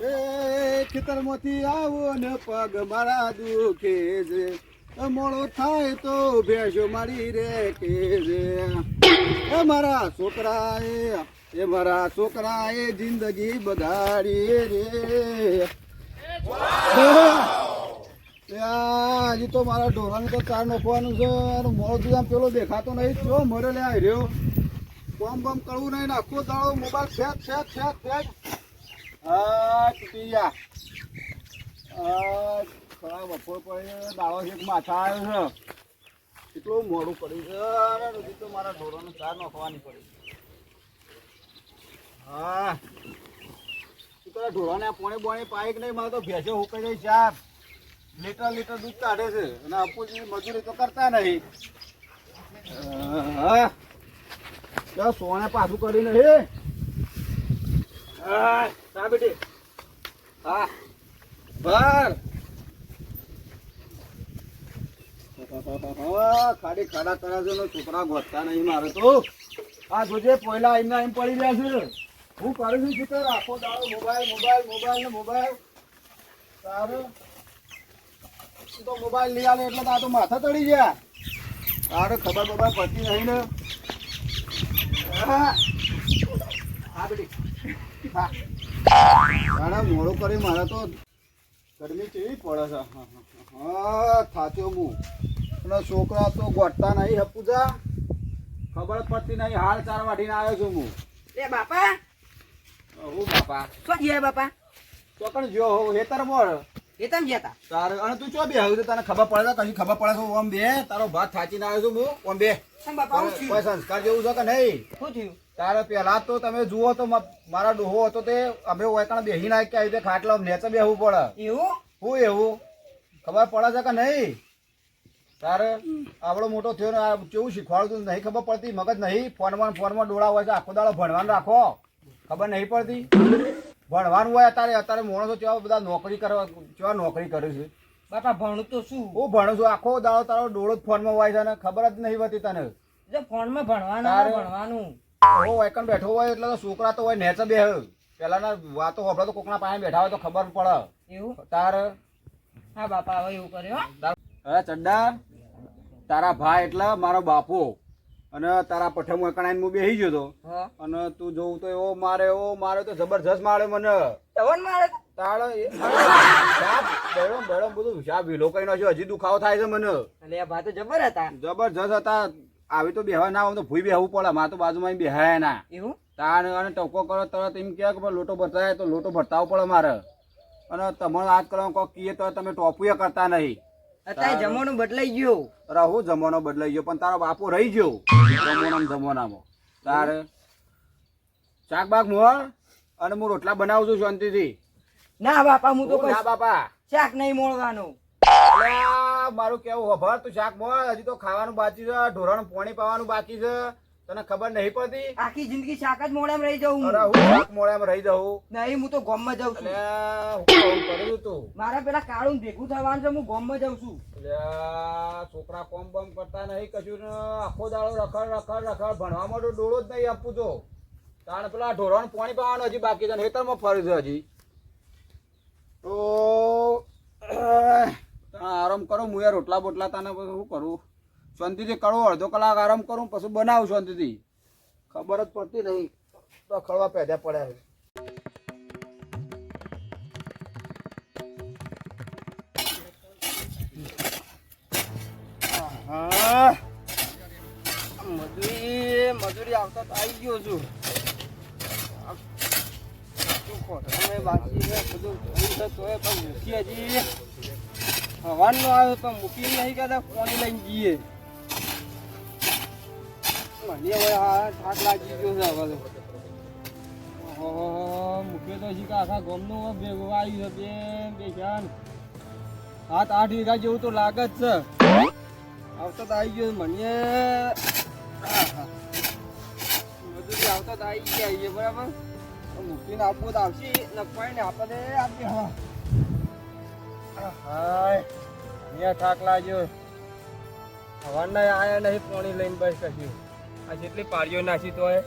એ ખેતરમાંથી આવો ને પગ મારા દુખે છે. મોડો થાય તો ભેંસો મારી રે કે એ મારા છોકરાએ, એ મારા છોકરાએ જિંદગી બગાડી રે. હજી તો મારા ઢોરાને તો ચાર નોખવાનું છે મોડો તો આમ પેલો દેખાતો નહીં. ચો મરે લે રહ્યો બમ બમ કરવું નહીં નાખો દાડો મોબાઈલ ફેંક ફેંક ફેંક ફેંક. હા તૂટી ગયા આ બપોર પડી એક માથા આવ્યો છે. કેટલું મોડું પડ્યું છે. હજી તો મારા ઢોરોને ચાર નાખવાની પડી હા. તું તારા ઢોરાને પોણે બોણે પાઈક નહીં? મારે તો ભેંસો હુકાઈ જાય ચાર. લીટર લીટર દૂધ કાઢે છે. અને અપુજી મજૂરી તો કરતા નહીં. હા. સોને પાછું કરીને હે હા હા, બેટી. હા, ભર. ખાડી ખાડા તરાજો ને છોકરા ગોતતા નહીં મારે તો. આ જોજે પહેલા એમના એમ પડી રહ્યા છે. હું કરું છું કર આખો દાડો મોબાઈલ મોબાઈલ મોબાઈલ ને મોબાઈલ. સારું તું મોબાઈલ લઈ આવે એટલે આ તો માથા તડી ગયા. તારે ખબર બબર પડતી નહીં ને. હા, બેટી. હા મોડું કરી મારે તો ગરમી કેવી પડે છે. હા, હા, હા અને છોકરા તો ગોઠતા નહીં હપુજા ખબર પડતી નહીં હાલ ચાર વાઢીને આવ્યો છું હું એ બાપા. હું બાપા. શું ગયા બાપા? ચોકણ જો હો હેતર મોડ તમે ગયા તા? તાર અને તું ચો બે હવે તને ખબર પડે તો કશી ખબર પડે તો ઓમ બે? તારો ભાત થાચીને આવ્યો છું હું ઓમ બે. બાપા પૈસા સંસ્કાર જેવું છે કે નહીં? શું થયું? તારે પહેલા તો તમે જુઓ તો મારા ડોહો હતો તે અમે ઓયકાણ બેહી નાખ્યા કે આવી રીતે ખાટલો નેચે બેહવું પડે. એવું? શું એવું? ખબર પડે છે કે નહીં? તારે આવડો મોટો થયો ને આ કેવું શીખવાડતું નહીં ખબર પડતી? મગજ નહીં ફોનમાં ફોનમાં ડોળા હોય છે આખો દાડો ભણવાનું રાખો. ખબર નહીં પડતી? ભણવાનું હોય અત્યારે અત્યારે માણસો કેવા બધા નોકરી કરવા કેવા નોકરી કરે છે? બાપા ભણું તો શું? હું ભણું છું આખો દાડો તારો ડોળો જ ફોનમાં હોય છે ને ખબર જ નહીં હોતી તને. ફોનમાં ભણવાનું ભણવાનું. ઓ વાયકણ બેઠો હોય એટલે છોકરા તો હોય નેચે બે પેલાના વાતો હોભળો તો કોકના પાસે બેઠા હોય તો ખબર પડે. એવું? તાર? હા બાપા હવે એવું કર્યો હો. ચડ્ડા તારા ભાઈ એટલે મારો બાપો. અને તારા પઠમ કણાઈને હું બેસી ગયો તો. અને તું જોઉં તો એવો મારે એવો મારે તો જબરજસ્ત મારે મને. તવન મારે. તાળ બેડો બેડો બધું શાપ વીલો કઈ નાખ્યો હજી દુખાવો થાય છે મને. એટલે આ જબર હતા. જબરજસ્ત હતા. આવી તો બેહવા ના હોય તો ભૂઈ બેહવું પડે. મારે તો બાજુમાં બેહાય ના. એવું? તાણ અને ટકો કરો તરત એમ કહે કે લોટો ભરતા તો લોટો ભરતાવો પડે મારે. અને તમારો વાત કરવાનું કોક કીએ તો તમે ટોપુએ કરતા નહીં. અત્યારે જમવાનું બદલાઈ ગયો. અરે જમવાનો બદલાઈ ગયો પણ તારો બાપો રહી ગયો. જમાનામાં જમવાનામાં. તારે શાક બાક મોર અને હું રોટલા બનાવું છું શાંતિથી. ના બાપા હું તો ના બાપા? શાક નહીં મોળવાનું. મારું કેવું ખબર તું શાક બોલ. હજી તો ખાવાનું બાકી છે ઢોરણ પાણી પાવાનું બાકી છે. તને ખબર નહીં પડતી? આખી જિંદગી શાક જ મોળામાં રહી અરે હું શાક મોડામાં રહી જવું નહીં હું તો ગામમાં જાઉં છું. હું કરું તું. મારા પેલા કાળું ભેગું થવાનું છે હું ગામમાં જાઉં છું. છોકરા કોમ બમ કરતા નહીં કશું ને. આખો દાડો રખડ રખડ રખડ. ભણવામાં તો ડોળો જ નહીં આપું તો. કારણ પેલા ઢોરણ પાણી પાવાનું હજી બાકી છે હેતરમાં ફરી છે હજી. તો આરામ કરો, હું યાર રોટલા બોટલા તને પછી શું કરું. શાંતિથી કરું, અડધો કલાક આરામ કરું, પછી બનાવું શાંતિથી. ખબર જ પડતી નહીં. તો ખળવા પેદા પડ્યા છે. મજૂરી આવતા તો આવી ગયો છું. બાકી બધું પણ મૂકીએ હજી હવાનો આવે તો મૂકી નહીં કહેતા પાણી લઈને જઈએ મને હા થાક લાગી ગયો હવે તો. મૂક્યો તો શીખા આખા ગામનું ભેગું આવ્યું છે બે સાત આઠ વીઘા જેવું તો લાગે છે. આવતો તો આવી ગયો મને. મજૂરી આવતા તો આવી ગયા બરાબર? મૂકીને આપવું તો આવશે. નફાઈ ને આપણે આપીએ હા. હાય. અહીંયા થાક લાગ્યો. હવાના આયા નહીં પાણી લઈને બસ કર્યું. આ જેટલી પાડીઓ નાખી તો એ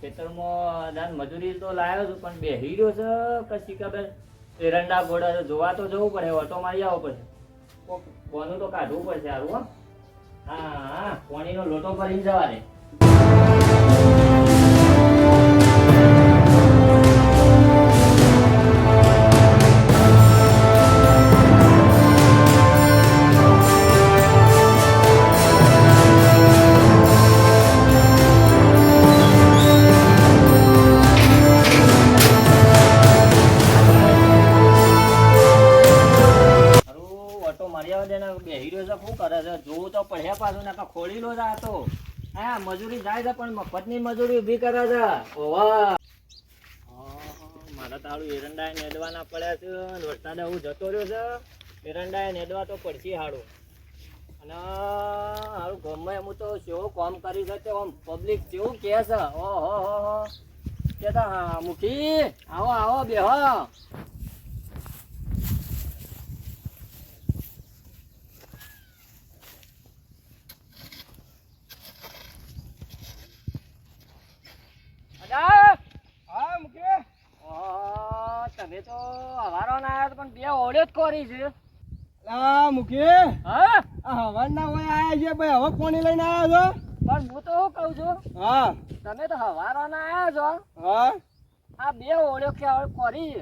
ખેતરમાં દાન મજૂરી તો લાવ્યો છું પણ બે હીરો છે કશી ખબર એરંડા ઘોડા છે જોવા તો જવું પડે ઓટો મારી આવો પડશે કોનું તો કાઢવું પડશે સારું હા. હા પાણીનો લોટો ભરીને જવા દે શું કરે છે? જોવું તો પડ્યા પાછું ને ખોલી લો જા તો. હા મજૂરી જાય છે, પણ મફતની મજૂરી ઊભી કરે છે. મારા તારું એરંડા નેદવાના પડ્યા છે વરસાદ હું જતો રહ્યો છે. એરંડા નેદવા તો પડશે હારું. અને હારું ગમે એમ તો કેવું કામ કરી છે આમ પબ્લિક કેવું કહે છે. ઓહો હો હો કે હા, મુખી, આવો આવો, બેહો અજા હા મૂકે ઓહો, તમે તો હવારો ના આવ્યા બે કરી છે. આ મૂકે હા? હવાર ના હોય આયા છે ભાઈ હવે કોની લઈને આવ્યા પણ હું તો શું કહું છું? હા. તમે તો હવારો ના આવ્યા છો. હા. આ બે ઓળ્યો કે હવે કરી?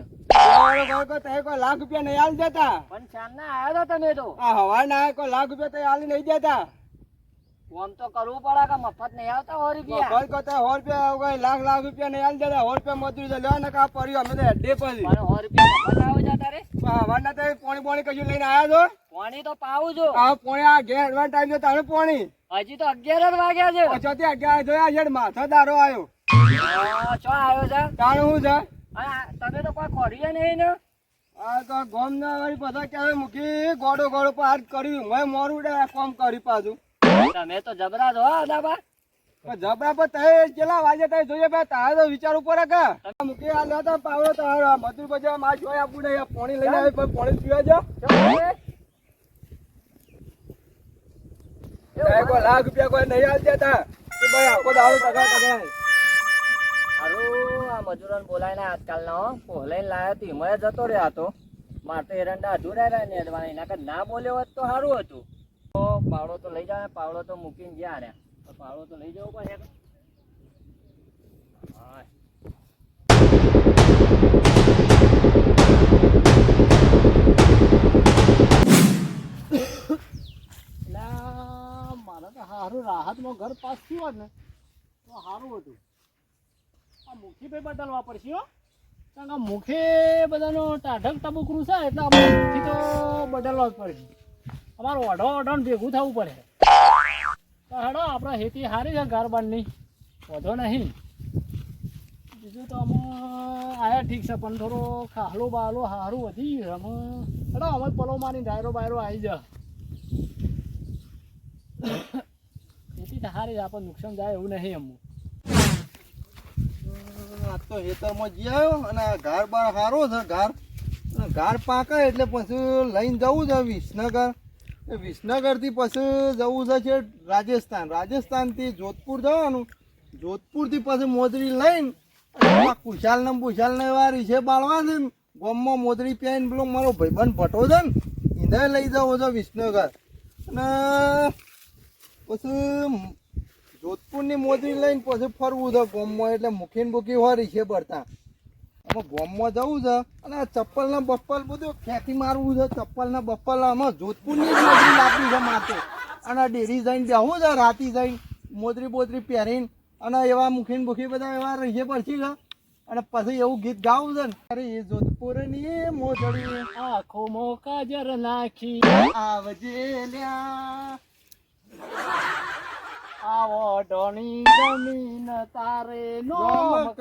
લાખ રૂપિયા નહીં આલી દેતા? પણ ચાર ના આવ્યા હતા તમે તો. આ હવા ના કોઈ લાખ રૂપિયા તો આલી નહીં દેતા? આમ તો કરવું પડે કે મફત નહીં આવતા સો રૂપિયા. કોઈ કોઈ સો રૂપિયા લાખ લાખ રૂપિયા નહીં આલી દેતા સો રૂપિયા મજૂરી લેવા ને કા પડ્યું અમે તો હેડે પછી પણ સો રૂપિયા મફત આવે છે તારે હવાના તો પોણી પોણી કશું લઈને આવ્યા પાણી તો પાવું છું. છો આ પોણી આ ઘેર એડવાન્સ ટાઈમ છે તારે પોણી? હજી તો અગિયાર જ વાગ્યા છે. પછોથી અગિયાર જોયા છે માથો દારો આવ્યો. હા, ચો આવ્યો છે? તાણ શું છે? તમે તો કોઈ ખોરીએ નહીં ને. આ તો ગોમ ના વળી બધા મૂકી ગોડો ગોડો પર કર્યું. મેં મોરું કોમ કરી પાછું. તમે તો જબરા છો હો, દાબા જબરા પર તય કેટલા વાગે તય જોઈએ ભાઈ? તારે તો વિચાર ઉપર પાવડો તારો. મજૂર જોઈ આપું નહીં. લાખ રૂપિયા કોઈ નહીં તગા તગા હારું, આ મજૂરોને બોલાવીને આજકાલનો પોહલાઈને લાયો તો હિમય જતો રહ્યા હતો મારે તો એરંડા અધૂરા રહ્યા ને અડવાના એના ના બોલ્યો હોત તો સારું હતું. તો પાવડો તો લઈ જાય પાવડો તો મૂકીને ગયા રહ્યા. તો તો લઈ જવો પડે હા મારે તો સારું રાહતમાં ઘર પાસ થયું હોત ને. તો સારું હતું. આ મુખી ભાઈ બદલવા પડશે હો. કારણ કે મુખે બધાનો ટાઢક ટબુકરું છે એટલે તો બદલવા જ પડશે અમારે ઓઢો ઓઢો ભેગું થવું પડે. હેડો, આપણે ખેતી સારી છે ઘર બારની વધો નહીં. બીજું તો અમે આયા ઠીક છે, પણ થોડો ખાહલો બાલો સારું વધી ગયું અમે હેડો અમે પલો મારી ડાયરો બાયરો આવી જા. ખેતી તો સારી આપણને નુકસાન જાય એવું નહીં અમુક આ તો ખેતરમાં જઈ આવ્યો અને ઘાર બાર સારો છે ઘાર ઘાર પાકે એટલે પછી લઈને જવું છે વિસનગર. વિસનગરથી પછી જવું છે છે રાજસ્થાન. રાજસ્થાનથી જોધપુર જવાનું. જોધપુરથી પછી મોદરી લઈને અને આ કુશાલ ને બુશાલ ને એવા રીછે બાળવા છે ને ગોમમાં મોદરી પહેરીને પેલો મારો ભાઈબંધ ભટો છે ને એને લઈ જવો છો વિસનગર. અને પછી જોધપુરની મોદરી લઈને પછી ફરવું છે ગોમમાં એટલે મુખીન બુકી હોય છે અમે ગોમમાં જવું છે અને ચપ્પલ ને બપ્પલ બધું ખેતી મારવું છે. ચપ્પલ ને બપ્પલ અમે જોધપુરની લાવવી છે માથે. અને ડેરી જઈને બેહવું છે રાતી જઈને મોજરી બોજરી પહેરીને અને એવા મુખીન મુખી બધા એવા રહીએ પડશે છે. અને પછી એવું ગીત ગાવું છે ને અરે એ જોધપુરની મોજડી આખો મોકાજર નાખી. આવજે લ્યા. આવો ડોણી જમીન તારે નો નોમ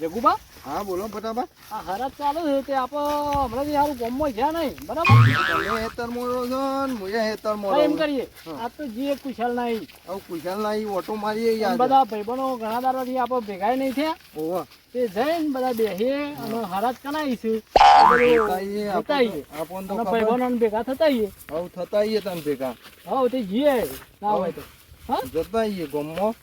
જગુબા? હા બોલો ફટાફટ. આ હરાજ ચાલુ છે તે આપણે હમણાંથી સારું ગામમાં છે નહીં બરાબર? તમે હેતર મોરો છો ને મુએ હેતર મોરો એમ કરીએ આ તો જીએ કુશલ નહીં. હવે કુશાલ નહીં ઓટો મારીએ યાર બધા ભાઈબંધો ઘણા દાડાથી આપણે ભેગા નહીં થયા. ઓહો. તે જઈને બધા બેસીએ અને હરાજ ખબર. ભાઈબંધોને ભેગા થતાઈએ. હવે થતાઈએ તને ભેગા. હવે તે જીએ. ના હોય તો. હા? જતા આઈએ ગામમાં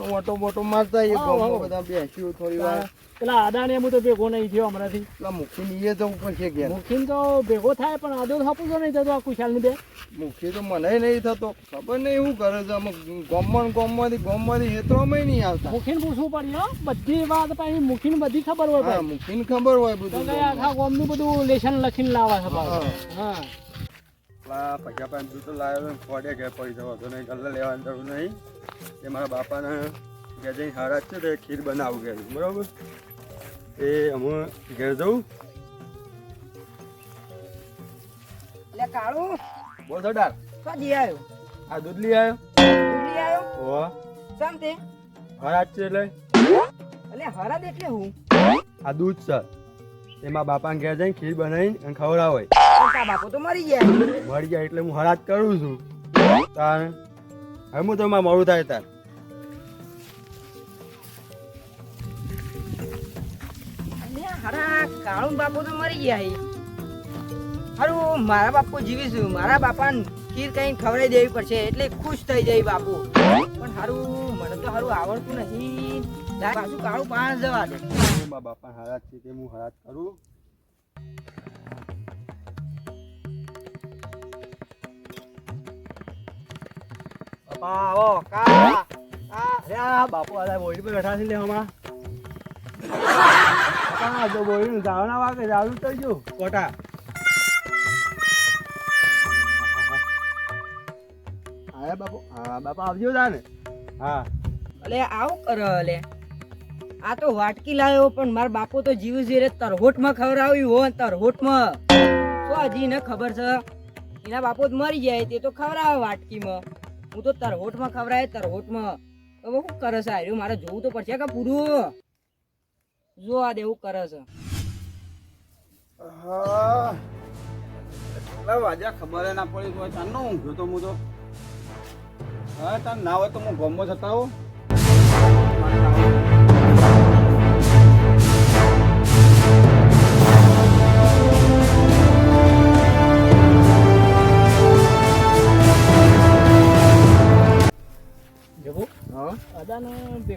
ઓટો બોટો મારતા એ બધા બેસ્યું થોડી વાર. પેલા આદાને હું તો ભેગો નહીં થયો હમણાંથી. પેલા મુખી નીએ જવું પડશે કે મુખીન તો ભેગો થાય પણ આદો થાપું તો નહીં થતો આ કુશાલની બે. મુખી તો મને નહીં થતો. ખબર નહીં શું કરે છે અમે ગામમાં ગોમમાંથી ગામમાંથી હેતરોમાં નહીં આવતા. મુખીન પૂછવું પડે હો બધી વાત પાછી મુખીન બધી ખબર હોય મુખી ભાઈ. ખબર હોય બધું આખા ગામનું બધું લેશન લખીને લાવે છે પાછું. હા. પેલા પૈસા પાંચ તો લાવ્યો ને ફોડે ઘેર જવા તો નહીં ગલ્લે લેવાની જરૂર નહીં. એ મારા બાપાને ઘેર જઈને હારા છે તો ખીર બનાવું ઘેર. બરાબર? એ અમે ઘેર જવું એટલે કાળું. બોલ સરદાર કદી આવ્યો આ દૂધ લઈ આવ્યો ઉગલી આવ્યો ઓ કેમ તે? હારા છે એટલે? એટલે હરાદ એટલે હું. આ દૂધ છે. એમાં બાપાને ઘેર જઈને ખીર બનાવીને અને ખવડાવાય પણ બાપુ તો મરી ગયા મરી ગયા એટલે હું હરાજ કરું છું. તાર હવે હું તો મારું મોડું થાય તાર. કાળું બાપુ તો મરી ગયા હારું મારા બાપુ જીવીશું મારા બાપાને ખીર કઈ ખવડાવી દેવી પડશે એટલે ખુશ થઈ જાય બાપુ. પણ હારું મને તો હારું આવડતું નથી જા પાછું કાળું પાંચ જવા દે. બાપા હરાજ છે તે હું હરાજ કરું? બાપા આવો કા આ બાપુ આ બોરી પર બેઠા જાવનું તો હા બાપુ હા બાપા આવજો હા અલે આવું કરો અલે આ તો વાટકી લાવ્યો પણ મારા બાપુ તો જીવમાં તરહોટમાં ખવડાવ્યું હો તરહોટમાં તો હજી ને ખબર છે? એના બાપુ મરી જાય, તે તો ખવડાવે વાટકીમાં. હું તો તરહોટમાં ખવરાય તરહોટમાં તો હવે શું કરે છે? આર્યું મારે જોવું તો પડશે કે પૂરું? જો આ દેવું કરે છે. કેટલા વાગ્યા ખબર ના પડી તો ચાંદનો ઊંઘ્યો તો હું તો. હા, તાર ના હોય તો હું ગમો જતા હોઉં.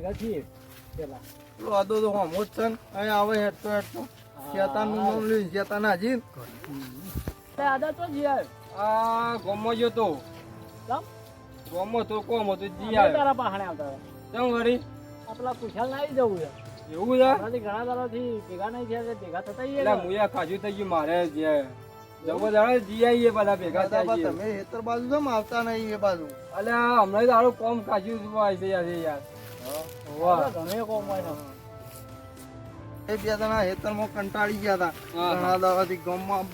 ભેગા છીએ પેલા આદો તો હમો જ છે ને. અહીં આવે હેઠતો હેઠતો. શેતાનનું નામ લઈને શેતાન હાજી આદા તો આ ગમો ગયો તો. કેમ? તો કોમ હતો જી અમે તારા પાહણે આવતા ચમ વળી? આ પેલા કુશાલ ના આવી જવું છે. એવું છે? ઘણા દાડાથી ભેગા નહીં થયા ભેગા થતા એટલે મુયા કાજુ થઈ ગયું મારે જે. જવો દાડે જી આવીએ બધા ભેગા થાય તમે હેતર બાજુ કેમ આવતા નહીં એ બાજુ. અલ્યા હમણાં તારું કોમ કાજુ આવી છે યાર યાર. વાહ. ઘણો કોમ હોય એ બે જણા હેતરમાં કંટાળી ગયા હતા. ઘણા દાડાથી ગામમાં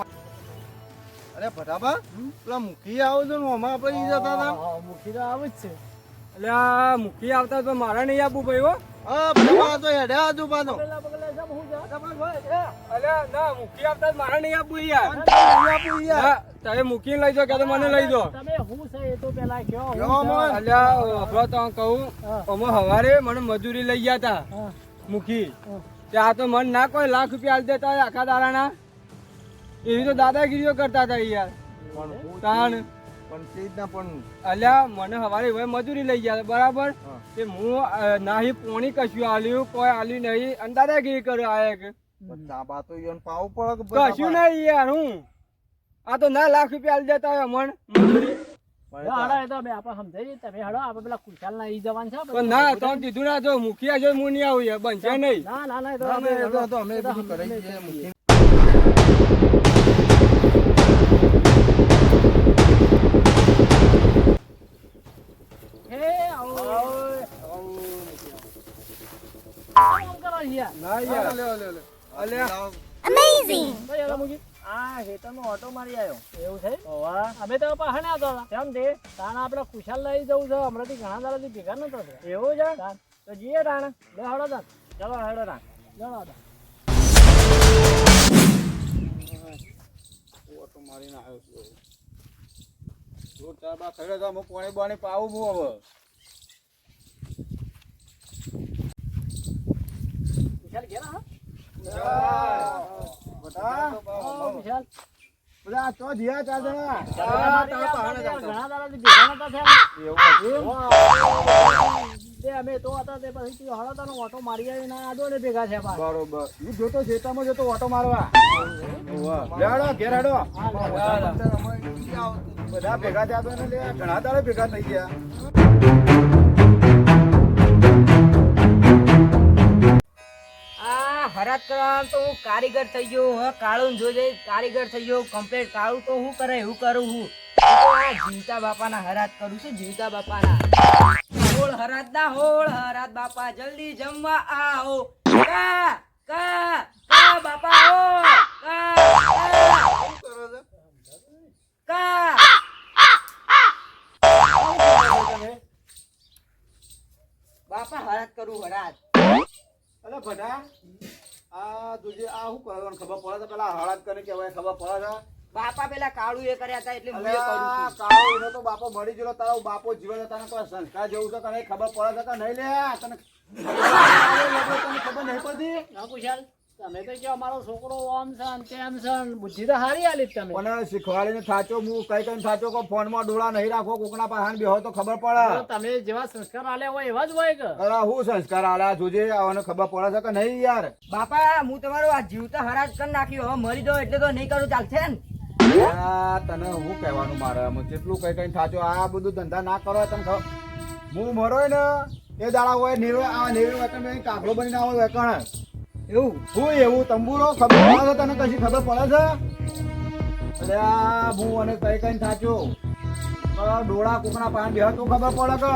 અરે ભટાબા પેલા મુખી આવો છો ને જતા હતા? મુખી તો આવે જ છે. એટલે આ મુખી આવતા તો મારા નહીં આપવું ભાઈ હો. ના મુખી આવતા મારા નહીં આપવું યાર. યાર? તમે મૂકીને લઈ જાઓ કે તો મને લઈ જાઓ. તમે હું છે એ તો પેલા કયો કયો મને? અલ્યા તો કહું. અમે હવારે મને મજૂરી લઈ ગયા હતા મૂકી. હા. ત્યાં તો મન ના કોઈ લાખ રૂપિયા આલ દેતા આખા દાડાના. એવી તો દાદાગીરીઓ કરતા હતા યાર. પણ તાણ. પણ તે રીતના પણ અલ્યા મને હવારે હવે મજૂરી લઈ ગયા હતા, બરાબર? કે હું નાહી પોણી કશું આલ્યું કોઈ આલ્યું નહીં. અને દાદાગીરી કર્યો આયા કે. પણ તાબા તો ઈયોને પાવું પડે કે કશું નહીં યાર હું? આ તો ના લાખ રૂપિયા આલી દેતા હોય મણ. મજૂરી આ ખેતરમાં ઓટો મારી આવ્યો એવું છે? હોવા અમે તો પાસે ના હતા. કેમ તે? તાણ આપણે કુશાલ લઈ જવું છે. હમણાંથી ઘણા દાડાથી ભેગા નતો એવું છે? તો જઈએ રાણ બે હડો તાણ. ચલો હડો રાણ ઓટો મારીને આવ્યો છું તો હું પોણી બોણી પાવું હવે. ગયા વિશાલ બધા ભેગા થયા ઓટો મારી આવી ના ભેગા થયા બરોબર. હું જોતો ખેતરમાં જતો ઓટો મારવા બધા ભેગા થયા ઘણા દાડે ભેગા થઈ ગયા હરાત કરવા તો હું કારીગર થઈ ગયો હ કાળું જોજે કારીગર થઈ ગયો કમ્પ્લીટ કાળું તો હું કરે એવું કરું હું. હું જીવતા બાપાના હરાત કરું છું, જીવતા બાપાના. હોળ હરાત ના હોળ, હરાત બાપા, જલ્દી જમવા આવો. કા કા કા, બાપા, હો. કા કા. બાપા, હરાત કરું, હરાત. અલા ભટા આ તુજે આ શું કરવાનું ખબર પડે તો પેલા હળદ કરે કેવાય ખબર પડે છે? બાપા પેલા કાળું એ કર્યા હતા એટલે હું કરું આ એનો તો બાપો મરી ગયો તારો બાપો જીવન તને કોઈ સંસ્કાર જેવું છે તને નહીં? ખબર પડે છે કે નહીં? લે તને તને ખબર નહીં પડતી? ના કુશાલ તમે તો અમારો છોકરો આમ છે ને તેમ છે ને બુદ્ધિ તો હારી આલી જ તમે. મને શીખવાડીને થાચો? હું કઈ કઈ થાચો કો ફોનમાં ડોળા નહીં રાખો કોકના પાસે બેહો તો ખબર પડે. તમે જેવા સંસ્કાર આલ્યા હોય એવા જ હોય કે? અરે હું સંસ્કાર આલ્યા જોજે આને ખબર પડે છે કે નહીં યાર? બાપા હું તમારું આ જીવતા હરાજ કરી નાખ્યું. હવે મરી દો એટલે તો નહીં કરું ચાલશે ને? તને હું કહેવાનું મારે? કેટલું કઈ કઈ થાચો આ બધું ધંધા ના કરો તમે હું મરોય ને એ દાડા હોય નેવે આ નેવે તમે મેં કાકડો બનીને આવો વેકણ એવું? શું એવું? તંબુરો? ખબર પડે છે તને કશી ખબર પડે છે? અરે આ હું અને કઈ કઈ થાચો ડોળા કોકના પાન બે તો ખબર પડે કે?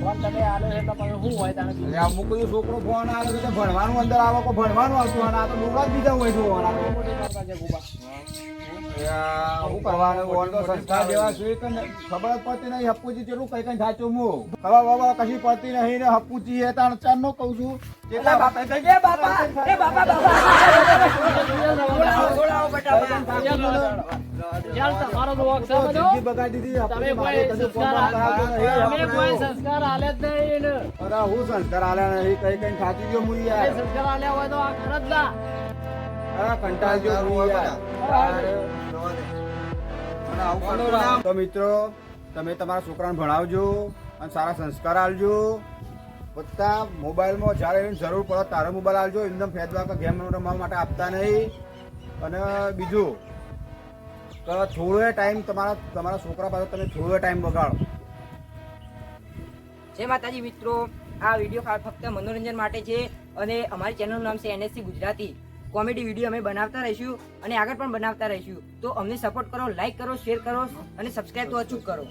ફોન તમે આલે છે તમારે શું હોય તને? અમુક બધું છોકરો ફોન આવે છે ભણવાનું અંદર આવે ભણવાનું આવતું અને આ તો ડોળા જ બીજા હોય જોવાના અરે કરવાનું ઓન તો સંસ્કાર જેવા છે કે ખબર પડતી નહીં હપ્પુજી ચેટલું કઈ કઈ થાચું હું ખબર બાબા કશી પડતી નહીં ને હપ્પુજી એ તાણ ચાર નો કહું છું એટલા બાપા એ બાપા એ બાપા બાપા. વિશાલ તમારો વોક છે બધો બગાડી દીધી તમે કોઈ સંસ્કાર તમે કોઈ સંસ્કાર આલે જ નહીં અરે હું સંસ્કાર આલ્યા નહીં કઈ કઈ થાચી ગયો હું સંસ્કાર આલ્યા હોય તો આ કર ના તો મિત્રો તમે તમારા છોકરાને ભણાવજો અને સારા સંસ્કાર આલજો બધા મોબાઈલમાં જ્યારે એની જરૂર પડે તારો મોબાઈલ આલજો એકદમ ફેદવા કે ગેમ રમવા માટે આપતા નહીં. અને બીજું કે થોડો ટાઈમ તમારા તમારા છોકરા પાસે તમે થોડો ટાઈમ બગાડો. જય માતાજી મિત્રો આ વીડિયો ફક્ત મનોરંજન માટે છે અને અમારી ચેનલનું નામ છે એનએસસી ગુજરાતી. કોમેડી વીડિયો અમે બનાવતા રહીશું અને આગળ પણ બનાવતા રહીશું. તો અમને સપોર્ટ કરો લાઈક કરો શેર કરો અને સબસ્ક્રાઈબ તો અચૂક કરો.